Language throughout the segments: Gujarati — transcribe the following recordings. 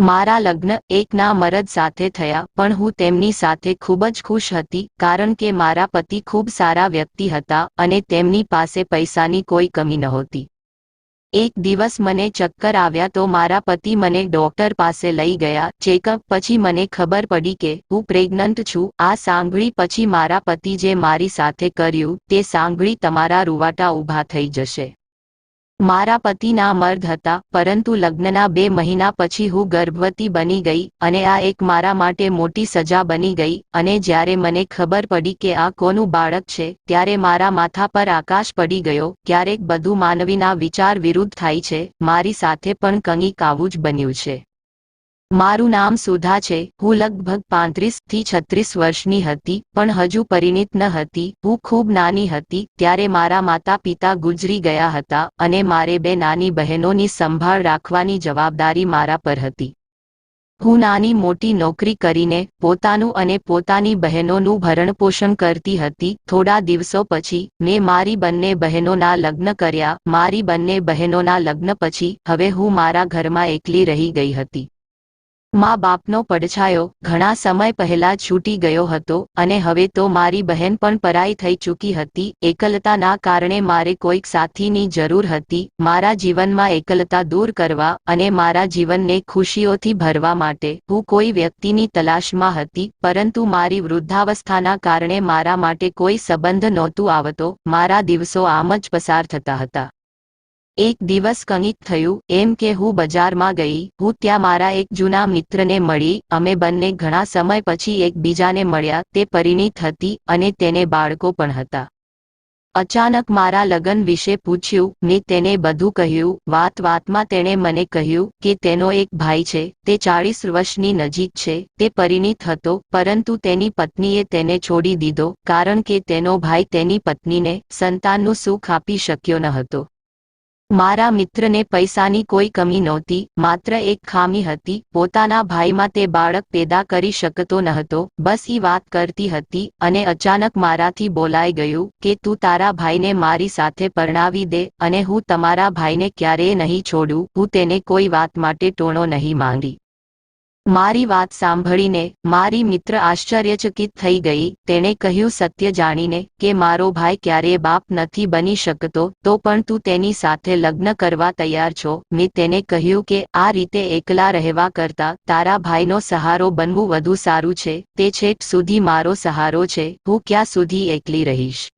મારા લગ્ન એકના મરદ સાથે થયા, પણ હું તેમની સાથે ખૂબ જ ખુશ હતી, કારણ કે મારા પતિ ખૂબ સારા વ્યક્તિ હતા અને તેમની પાસે પૈસાની કોઈ કમી નહોતી. એક દિવસ મને ચક્કર આવ્યા તો મારા પતિ મને ડોક્ટર પાસે લઈ ગયા, ચેકઅપ પછી મને ખબર પડી કે હું પ્રેગ્નન્ટ છું, આ સાંભળી પછી મારા પતિ જે મારી સાથે કર્યું તે સાંભળી તમારા રૂવાટા ઊભા થઈ જશે. મારા પતિના મર્દ હતા, પરંતુ લગ્નના બે મહિના પછી હું ગર્ભવતી બની ગઈ અને આ એક મારા માટે મોટી સજા બની ગઈ અને જ્યારે મને ખબર પડી કે આ કોનું બાળક છે, ત્યારે મારા માથા પર આકાશ પડી ગયો. ક્યારેક બધું માનવીના વિચાર વિરુદ્ધ થાય છે, મારી સાથે પણ કંઈક આવું જ બન્યું છે. મારું નામ સુધા છે. હું લગભગ પાંત્રીસથી છત્રીસ વર્ષની હતી, પણ હજુ પરિણીત ન હતી. હું ખૂબ નાની હતી, ત્યારે મારા માતા પિતા ગુજરી ગયા હતા અને મારે બે નાની બહેનોની સંભાળ રાખવાની જવાબદારી મારા પર હતી. હું નાની મોટી નોકરી કરીને પોતાનું અને પોતાની બહેનોનું ભરણપોષણ કરતી હતી. થોડા દિવસો પછી મેં મારી બંને બહેનોના લગ્ન કર્યા. મારી બંને બહેનોના લગ્ન પછી હવે હું મારા ઘરમાં એકલી રહી ગઈ હતી. મા બાપનો પડછાયો ઘણા સમય પહેલા છૂટી ગયો હતો અને હવે તો મારી બહેન પણ પરાઈ થઈ ચૂકી હતી. એકલતાના કારણે મારે કોઈક સાથીની જરૂર હતી. મારા જીવનમાં એકલતા દૂર કરવા અને મારા જીવનને ખુશીઓથી ભરવા માટે હું કોઈ વ્યક્તિની તલાશમાં હતી, પરંતુ મારી વૃદ્ધાવસ્થાના કારણે મારા માટે કોઈ સંબંધ નહોતું આવતો. મારા દિવસો આમ જ પસાર થતા હતા. એક દિવસ કંઈક થયું, એમ કે હું બજારમાં ગઈ, હું ત્યાં મારા એક જૂના મિત્રને મળી, અમે બંને ઘણા સમય પછી એકબીજાને મળ્યા, તે પરિણીત હતી અને તેને બાળકો પણ હતા. અચાનક મારા લગ્ન વિશે પૂછ્યું, મેં તેને બધું કહ્યું, વાત વાતમાં તેણે મને કહ્યું કે તેનો એક ભાઈ છે, તે ચાળીસ વર્ષની નજીક છે, તે પરિણીત હતો, પરંતુ તેની પત્નીએ તેને છોડી દીધો, કારણ કે તેનો ભાઈ તેની પત્નીને સંતાનનું સુખ આપી શક્યો ન હતો. મારા મિત્રને પૈસાની કોઈ કમી નહોતી, માત્ર એક ખામી હતી, પોતાના ભાઈમાં તે બાળક પેદા કરી શકતો ન હતો બસ ઈ વાત કરતી હતી અને અચાનક મારાથી બોલાઈ ગયું કે તું તારા ભાઈને મારી સાથે પરણાવી દે અને હું તમારા ભાઈને ક્યારેય નહીં છોડું, હું તેને કોઈ વાત માટે ટોણો નહીં માંગી. મારી વાત સાંભળીને મારી મિત્ર આશ્ચર્યચકિત થઈ ગઈ. તેણે કહ્યું, સત્ય જાણીને કે મારો ભાઈ ક્યારેય બાપ નથી બની શકતો, તો પણ તું તેની સાથે લગ્ન કરવા તૈયાર છો. મેં તેને કહ્યું કે, આ રીતે એકલા રહેવા કરતા તારા ભાઈનો સહારો બનવું વધુ સારું છે. તે છેક સુધી મારો સહારો છે. હું ક્યાં સુધી એકલી રહીશ?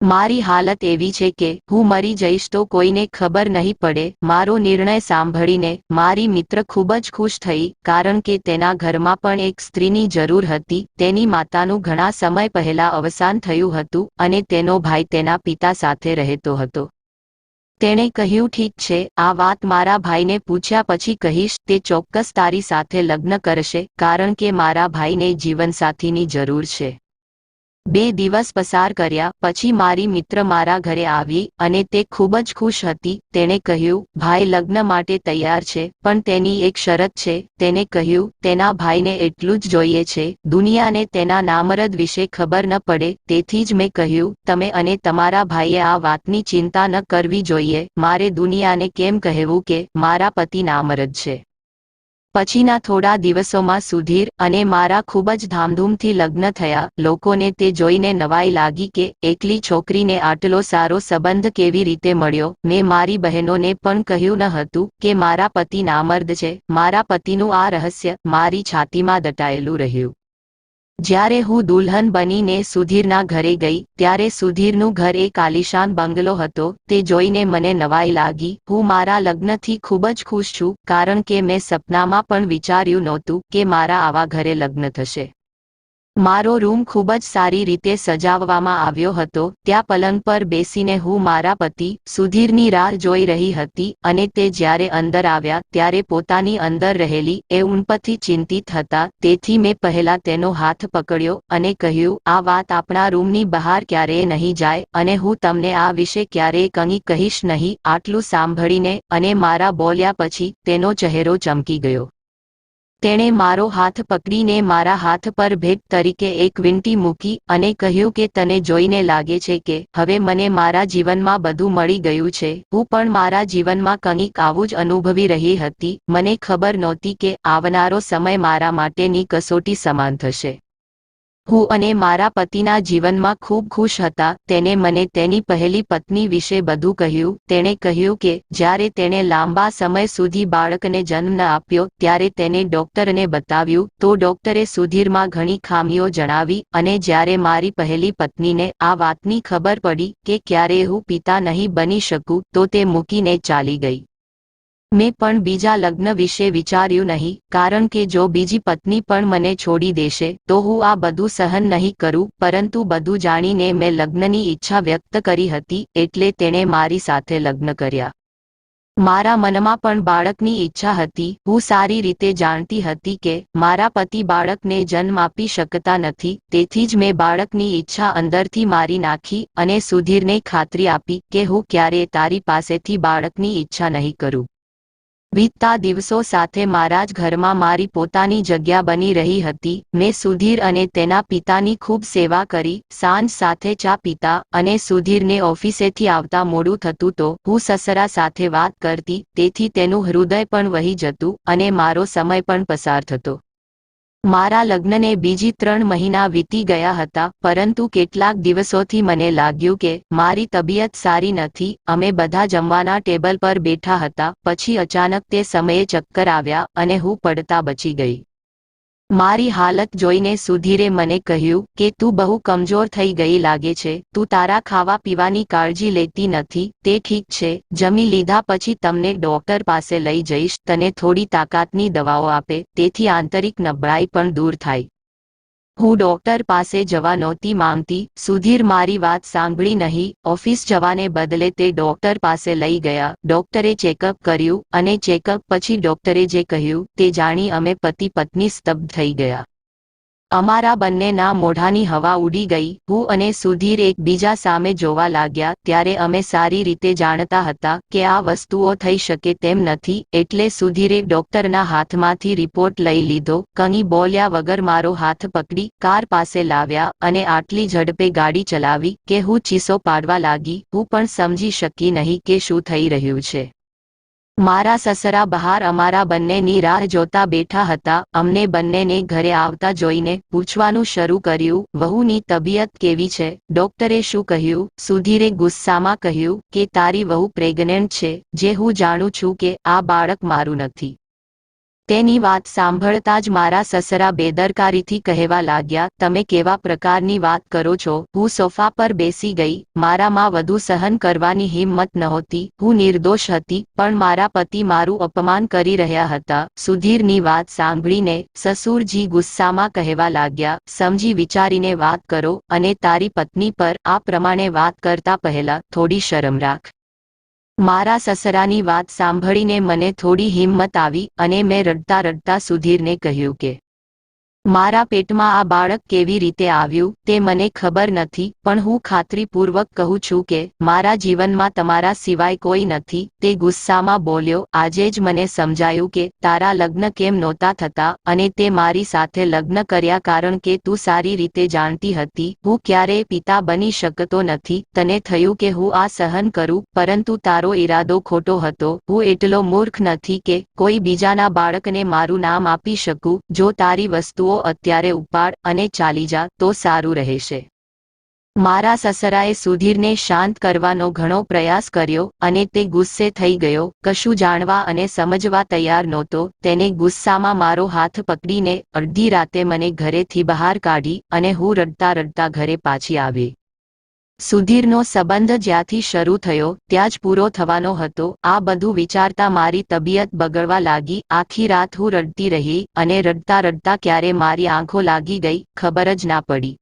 મારી હાલત એવી છે કે હું મરી જઈશ તો કોઈને ખબર નહીં પડે. મારો નિર્ણય સાંભળીને મારી મિત્ર ખૂબ જ ખુશ થઈ કારણ કે તેના ઘરમાં પણ એક સ્ત્રીની જરૂર હતી. તેની માતાનું ઘણા સમય પહેલા અવસાન થયું હતું અને તેનો ભાઈ તેના પિતા સાથે રહેતો હતો. તેણે કહ્યું, ઠીક છે, આ વાત મારા ભાઈને પૂછ્યા પછી કહીશ, તે ચોક્કસ તારી સાથે લગ્ન કરશે કારણ કે મારા ભાઈને જીવનસાથીની જરૂર છે. બે દિવસ પસાર કર્યા, પછી મારી મિત્ર મારા ઘરે આવી અને તે ખૂબ જ ખુશ હતી. તેણે કહ્યું, ભાઈ લગ્ન માટે તૈયાર છે, પણ તેની એક શરત છે. તેને કહ્યું, તેના ભાઈને એટલું જ જોઈએ છે. દુનિયાને તેના નામરદ વિશે ખબર ન પડે. તેથી જ મેં કહ્યું, તમે અને તમારા ભાઈએ આ વાતની ચિંતા ન કરવી જોઈએ. મારે દુનિયાને કેમ કહેવું કે મારા પતિ નામરદ છે. પછીના થોડા દિવસોમાં સુધીર અને મારા ખૂબ જ ધામધૂમથી લગ્ન થયા. લોકોને તે જોઈને નવાઈ લાગી કે એકલી છોકરીને આટલો સારો સંબંધ કેવી રીતે મળ્યો? મેં મારી બહેનોને પણ કહ્યું ન હતું કે મારા પતિ નામર્દ છે. મારા પતિનું આ રહસ્ય મારી છાતીમાં દટાયેલું રહ્યું. જ્યારે હું દુલ્હન બનીને સુધીરના ઘરે ગઈ, ત્યારે સુધીરનું ઘર એક આલિશાન બંગલો હતો, તે જોઈને મને નવાઈ લાગી. હું મારા લગ્નથી ખૂબ જ ખુશ છું, કારણ કે મેં સપનામાં પણ વિચાર્યું નહોતું કે મારા આવા ઘરે લગ્ન થશે. મારો રૂમ ખૂબ જ સારી રીતે સજાવવામાં આવ્યો હતો. ત્યાં પલંગ પર બેસીને હું મારા પતિ સુધીરની રાહ જોઈ રહી હતી અને તે જ્યારે અંદર આવ્યા ત્યારે પોતાની અંદર રહેલી એ ઉનપથી ચિંતિત હતા. તેથી મેં પહેલા તેનો હાથ પકડ્યો અને કહ્યું, આ વાત આપણા રૂમની બહાર ક્યારેય નહીં જાય અને હું તમને આ વિશે ક્યારેય કંઈ કહીશ નહીં. આટલું સાંભળીને અને મારા બોલ્યા પછી તેનો ચહેરો ચમકી ગયો. તેણે મારો હાથ પકડીને મારા હાથ પર ભેટ તરીકે એક વિંટી મૂકી અને કહ્યું કે તને જોઈને લાગે છે કે હવે મને મારા જીવનમાં બધું મળી ગયું છે. હું પણ મારા જીવનમાં કંઈક આવું જ અનુભવી રહી હતી. મને ખબર નહોતી કે આવનારો સમય મારા માટેની કસોટી સમાન થશે. હું અને મારા પતિના જીવનમાં ખૂબ ખુશ હતા. તેને મને તેની પહેલી પત્ની વિશે બધું કહ્યું. તેણે કહ્યું કે, જ્યારે તેણે લાંબા સમય સુધી બાળકને જન્મ આપ્યો, ત્યારે તેને ડોક્ટરને બતાવ્યું. તો ડોક્ટરે સુધીરમાં ઘણી ખામીઓ જણાવી અને જ્યારે મારી પહેલી પત્નીને આ વાતની ખબર પડી કે ક્યારે હું પિતા નહીં બની શકું, તો તે મૂકીને ચાલી ગઈ. મેં પણ બીજા લગ્ન વિશે વિચાર્યું નહીં, કારણ કે જો બીજી પત્ની પણ મને છોડી દેશે, તો હું આ બધું સહન નહીં કરું, પરંતુ બધું જાણીને મેં લગ્નની ઈચ્છા વ્યક્ત કરી હતી, એટલે તેણે મારી સાથે લગ્ન કર્યા. મારા મનમાં પણ બાળકની ઈચ્છા હતી, હું સારી રીતે જાણતી હતી કે, મારા પતિ બાળકને જન્મ આપી શકતા નથી, તેથી જ મેં બાળકની ઈચ્છા અંદરથી મારી નાખી અને સુધીરને ખાતરી આપી કે હું ક્યારેય તારી પાસેથી બાળકની ઈચ્છા નહીં કરું. વીતતા દિવસો સાથે મારા જ ઘરમાં મારી પોતાની જગ્યા બની રહી હતી. મેં સુધીર અને તેના પિતાની ખૂબ સેવા કરી. સાંજ સાથે ચા પીતા અને સુધીરને ઓફિસેથી આવતા મોડું થતું તો હું સસરા સાથે વાત કરતી. તેથી તેનું હૃદય પણ વહી જતું અને મારો સમય પણ પસાર થતો. મારા લગ્નને બીજી ત્રણ મહિના વીતી ગયા હતા, પરંતુ કેટલાક દિવસોથી મને લાગ્યું કે મારી તબિયત સારી નથી, અમે બધા જમવાના ટેબલ પર બેઠા હતા, પછી અચાનક તે સમયે ચક્કર આવ્યા અને હું પડતા બચી ગઈ. મારી હાલત જોઈને સુધીરે મને કહ્યું કે તું બહુ કમજોર થઈ ગઈ લાગે છે, તું તારા ખાવા પીવાની કાળજી લેતી નથી, તે ઠીક છે, જમી લીધા પછી તમને ડોક્ટર પાસે લઈ જઈશ, તને થોડી તાકાતની દવાઓ આપે, તેથી આંતરિક નબળાઈ પણ દૂર થાય. હું ડોક્ટર પાસે જવા નહોતી માંગતી, સુધીર મારી વાત સાંભળી નહીં, ઓફિસ જવાને બદલે તે ડોક્ટર પાસે લઈ ગયા, ડોક્ટરે ચેકઅપ કર્યું અને ચેકઅપ પછી ડોક્ટરે જે કહ્યું તે જાણી અમે પતિ પત્ની સ્તબ્ધ થઈ ગયા. અમારા બંનેના મોઢાની હવા ઉડી ગઈ. હું અને સુધીર એકબીજા સામે જોવા લાગ્યા, ત્યારે અમે સારી રીતે જાણતા હતા કે આ વસ્તુઓ થઈ શકે તેમ નથી, એટલે સુધીરે ડોક્ટરના હાથમાંથી રિપોર્ટ લઈ લીધો. કંઈ બોલ્યા વગર મારો હાથ પકડી, કાર પાસે લાવ્યા અને આટલી ઝડપે ગાડી ચલાવી કે હું ચીસો પાડવા લાગી. હું પણ સમજી શકી નહીં કે શું થઈ રહ્યું છે. મારા સસરા બહાર અમારા બંનેની રાહ જોતા બેઠા હતા. અમને બંનેને ઘરે આવતા જોઈને પૂછવાનું શરૂ કર્યું, વહુની તબિયત કેવી છે? ડોક્ટરે શું કહ્યું? સુધીરે ગુસ્સામાં કહ્યું કે તારી વહુ પ્રેગ્નેન્ટ છે, જે હું જાણું છું કે આ બાળક મારું નથી. તેની વાત સાંભળતા જ મારા સસરા બેદરકારીથી કહેવા લાગ્યા, તમે કેવા પ્રકારની વાત કરો છો? હું સોફા પર બેસી ગઈ, મારામાં વધુ સહન કરવાની હિંમત નહોતી, હું નિર્દોષ હતી, પણ મારા પતિ મારું અપમાન કરી રહ્યા હતા. સુધીરની વાત સાંભળીને સસુરજી ગુસ્સામાં કહેવા લાગ્યા, સમજી વિચારીને વાત કરો અને તારી પત્ની પર આ પ્રમાણે વાત કરતા પહેલા થોડી શરમ રાખ. મારા સસરાની વાત સાંભળીને મને થોડી હિંમત આવી અને મેં રડતા રડતા સુધીરને કહ્યું કે મારા પેટમાં આ બાળક કેવી રીતે આવ્યું તે મને ખબર નથી, પણ હું ખાતરીપૂર્વક કહું છું કે મારા જીવનમાં તમારા સિવાય કોઈ નથી. તે ગુસ્સામાં બોલ્યો, આજે જ મને સમજાયું કે તારા લગ્ન કેમ નહોતા થતા અને તે મારી સાથે લગ્ન કર્યા કારણ કે તું સારી રીતે જાણતી હતી. હું ક્યારેય પિતા બની શકતો નથી. તને થયું કે હું આ સહન કરું, પરંતુ તારો ઈરાદો ખોટો હતો. હું એટલો મૂર્ખ નથી કે કોઈ બીજાના બાળકને મારું નામ આપી શકું, જો તારી વસ્તુઓ અત્યારે ઉપાડ અને ચાલી જા, તો સારું રહેશે. મારા સસરાએ સુધીરને શાંત કરવાનો ઘણો પ્રયાસ કર્યો અને તે ગુસ્સે થઈ ગયો, કશું જાણવા અને સમજવા તૈયાર નહોતો, તેને ગુસ્સામાં મારો હાથ પકડીને અડધી રાતે મને ઘરેથી બહાર કાઢી અને હું રડતા રડતા ઘરે પાછી આવી. સુધીરનો સંબંધ જ્યાંથી શરૂ થયો, ત્યાં જ પૂરો થવાનો હતો. આ બધું વિચારતા મારી તબિયત બગડવા લાગી, આખી રાત હું રડતી રહી અને રડતા રડતા ક્યારે મારી આંખો લાગી ગઈ, ખબર જ ના પડી.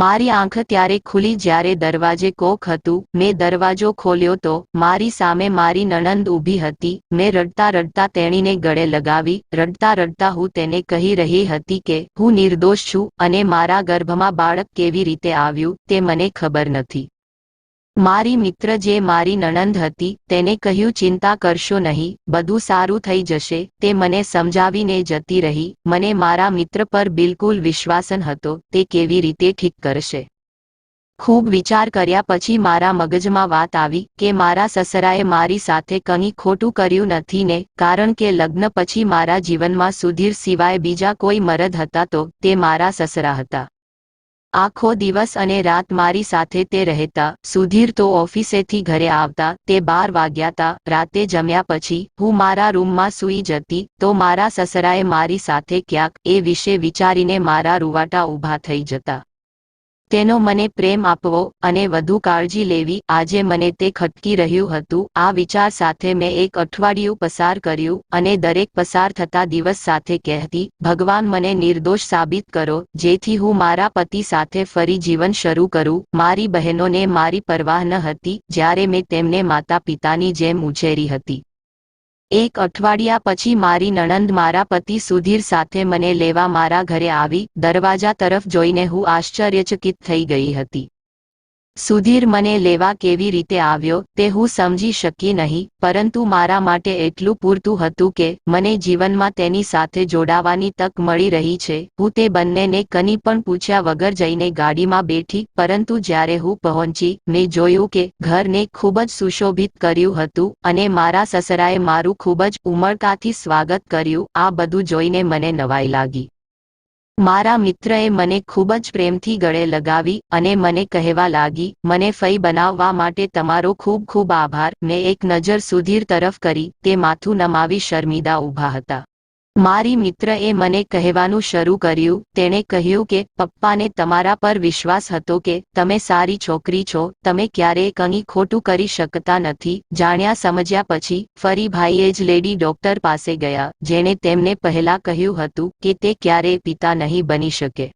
મારી આંખ ત્યારે ખુલી જ્યારે દરવાજે કોક હતું. મેં દરવાજો ખોલ્યો તો મારી સામે મારી નણંદ ઊભી હતી. મેં રડતા રડતા તેણીને ગળે લગાવી. રડતા રડતા હું તેને કહી રહી હતી કે, હું નિર્દોષ છું અને મારા ગર્ભમાં બાળક કેવી રીતે આવ્યું તે મને ખબર નથી. મારી મિત્ર જે મારી નણંદ હતી, તેને કહ્યું, ચિંતા કરશો નહીં, બધું સારું થઈ જશે. તે મને સમજાવીને જતી રહી. મને મારા મિત્ર પર બિલકુલ વિશ્વાસન હતો, તે કેવી રીતે ઠીક કરશે? ખૂબ વિચાર કર્યા પછી મારા મગજમાં વાત આવી કે મારા સસરાએ મારી સાથે કંઈ ખોટું કર્યું નથી ને, કારણ કે લગ્ન પછી મારા જીવનમાં સુધીર સિવાય બીજા કોઈ મરદ હતા તો તે મારા સસરા હતા. આખો દિવસ અને રાત મારી સાથે તે રહેતા, સુધીર તો ઓફિસેથી ઘરે આવતા, તે બાર વાગ્યાતા રાતે જમ્યા પછી, હું મારા રૂમમાં સૂઈ જતી, તો મારા સસરાએ મારી સાથે ક્યાંક, એ વિશે વિચારીને મારા રૂવાટા ઊભા થઈ જતા. તેનો મને પ્રેમ આપવો અને વધુ કાળજી લેવી, આજે મને તે ખટકી રહ્યું હતું. આ વિચાર સાથે મેં એક અઠવાડિયું પસાર કર્યું અને દરેક પસાર થતા દિવસ સાથે કહેતી, ભગવાન મને નિર્દોષ સાબિત કરો, જેથી હું મારા પતિ સાથે ફરી જીવન શરૂ કરું. મારી બહેનોને મારી પરવાહ ન હતી, જ્યારે મેં તેમને માતા પિતાની જેમ ઉછેરી હતી. એક અઠવાડિયા પછી મારી નણંદ મારા પતિ સુધીર સાથે મને લેવા મારા ઘરે આવી, દરવાજા તરફ જોઈને હું આશ્ચર્યચકિત થઈ ગઈ હતી. સુધીર મને લેવા કેવી રીતે આવ્યો તે હું સમજી શકી નહીં, પરંતુ મારા માટે એટલું પૂરતું હતું કે મને જીવનમાં તેની સાથે જોડાવાની તક મળી રહી છે. હું તે બંનેને કની પણ પૂછ્યા વગર જઈને ગાડીમાં બેઠી, પરંતુ જ્યારે હું પહોંચી, મેં જોયું કે ઘરને ખૂબ જ સુશોભિત કર્યું હતું અને મારા સસરાએ મારું ખૂબ જ ઉમળકાથી સ્વાગત કર્યું. આ બધું જોઈને મને નવાઈ લાગી. મારા મિત્રએ મને ખૂબ જ પ્રેમથી ગળે લગાવી અને મને કહેવા લાગી, મને ફઈ બનાવવા માટે તમારો ખૂબ ખૂબ આભાર. મેં એક નજર સુધીર તરફ કરી, તે માથું નમાવી શર્મિદા ઊભા હતા. મારી મિત્રએ મને કહેવાનું શરૂ કર્યું, તેણે કહ્યું કે, પપ્પાને તમારા પર વિશ્વાસ હતો કે, તમે સારી છોકરી છો, તમે ક્યારેય કંઈ ખોટું કરી શકતા નથી, જાણ્યા સમજ્યા પછી, ફરી ભાઈએ જ લેડી ડોક્ટર પાસે ગયા, જેણે તેમને પહેલા કહ્યું હતું કે તે ક્યારેય પિતા નહીં બની શકે.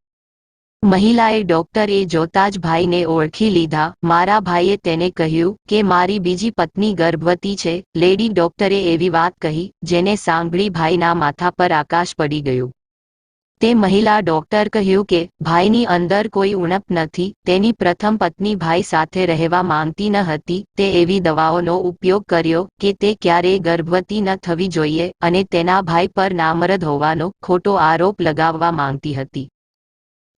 મહિલાએ ડોક્ટરે જોતા જ ભાઈને ઓળખી લીધા. મારા ભાઈએ તેને કહ્યું કે મારી બીજી પત્ની ગર્ભવતી છે. લેડી ડોક્ટરે એવી વાત કહી, જેને સાંભળી ભાઈના માથા પર આકાશ પડી ગયું. તે મહિલા ડોક્ટર કહ્યું કે, ભાઈની અંદર કોઈ ઉણપ નથી. તેની પ્રથમ પત્ની ભાઈ સાથે રહેવા માંગતી ન હતી. તે એવી દવાઓનો ઉપયોગ કર્યો કે તે ક્યારેય ગર્ભવતી ન થવી જોઈએ અને તેના ભાઈ પર નામરદ હોવાનો ખોટો આરોપ લગાવવા માંગતી હતી.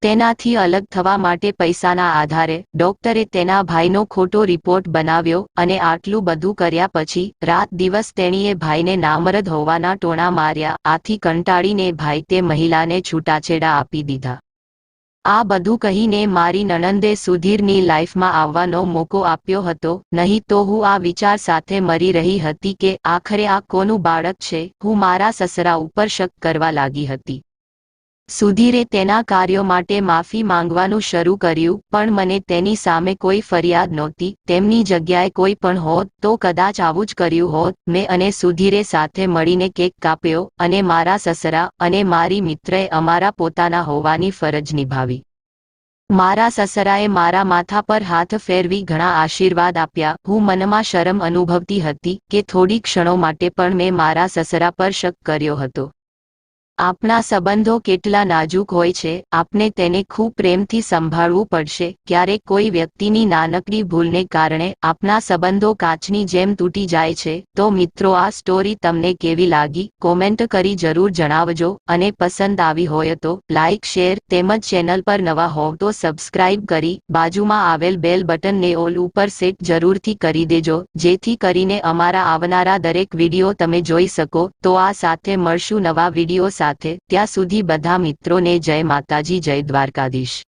તેનાથી અલગ થવા માટે પૈસાના આધારે ડોક્ટરે તેના ભાઈનો ખોટો રિપોર્ટ બનાવ્યો અને આટલું બધું કર્યા પછી રાત દિવસ તેણીએ ભાઈને નામરદ હોવાના ટોણા માર્યા, આથી કંટાળીને ભાઈ તે મહિલાને છૂટાછેડા આપી દીધા. આ બધું કહીને મારી નણંદે સુધીરની લાઈફમાં આવવાનો મોકો આપ્યો હતો, નહીં તો હું આ વિચાર સાથે મરી રહી હતી કે આખરે આ કોનું બાળક છે, હું મારા સસરા ઉપર શક કરવા લાગી હતી. સુધીરે તેના કાર્યો માટે માફી માંગવાનું શરૂ કર્યું, પણ મને તેની સામે કોઈ ફરિયાદ નહોતી. તેમની જગ્યાએ કોઈ પણ હોત તો કદાચ આવું જ કર્યું હોત. મેં અને સુધીરે સાથે મળીને કેક કાપ્યો અને મારા સસરા અને મારી મિત્રએ અમારા પોતાના હોવાની ફરજ નિભાવી. મારા સસરાએ મારા માથા પર હાથ ફેરવી ઘણા આશીર્વાદ આપ્યા. હું મનમાં શરમ અનુભવતી હતી કે થોડી ક્ષણો માટે પણ મેં મારા સસરા પર શક કર્યો હતો. આપણા સંબંધો કેટલા નાજુક હોય છે આપણે તેને ખૂબ પ્રેમથી સંભાળવું પડશે ક્યારેક કોઈ વ્યક્તિની નાનકડી ભૂલને કારણે આપણા સંબંધો કાચની જેમ તૂટી જાય છે, તો મિત્રો આ સ્ટોરી તમને કેવી લાગી, કોમેન્ટ કરી જરૂર જણાવજો, અને પસંદ આવી હોય તો લાઇક શેર, તેમજ ચેનલ પર નવા હોવ તો સબસ્ક્રાઇબ કરી બાજુમાં આવેલ બેલ બટનને ઓલ ઉપર સેટ જરૂરથી કરી દેજો, જેથી કરીને અમારા આવનારા દરેક વીડિયો તમે જોઈ શકો, તો આ સાથે મળશું નવા વીડિયો સાથે. સાથે ત્યાં સુધી બધા મિત્રોને જય માતાજી જય દ્વારકાધીશ.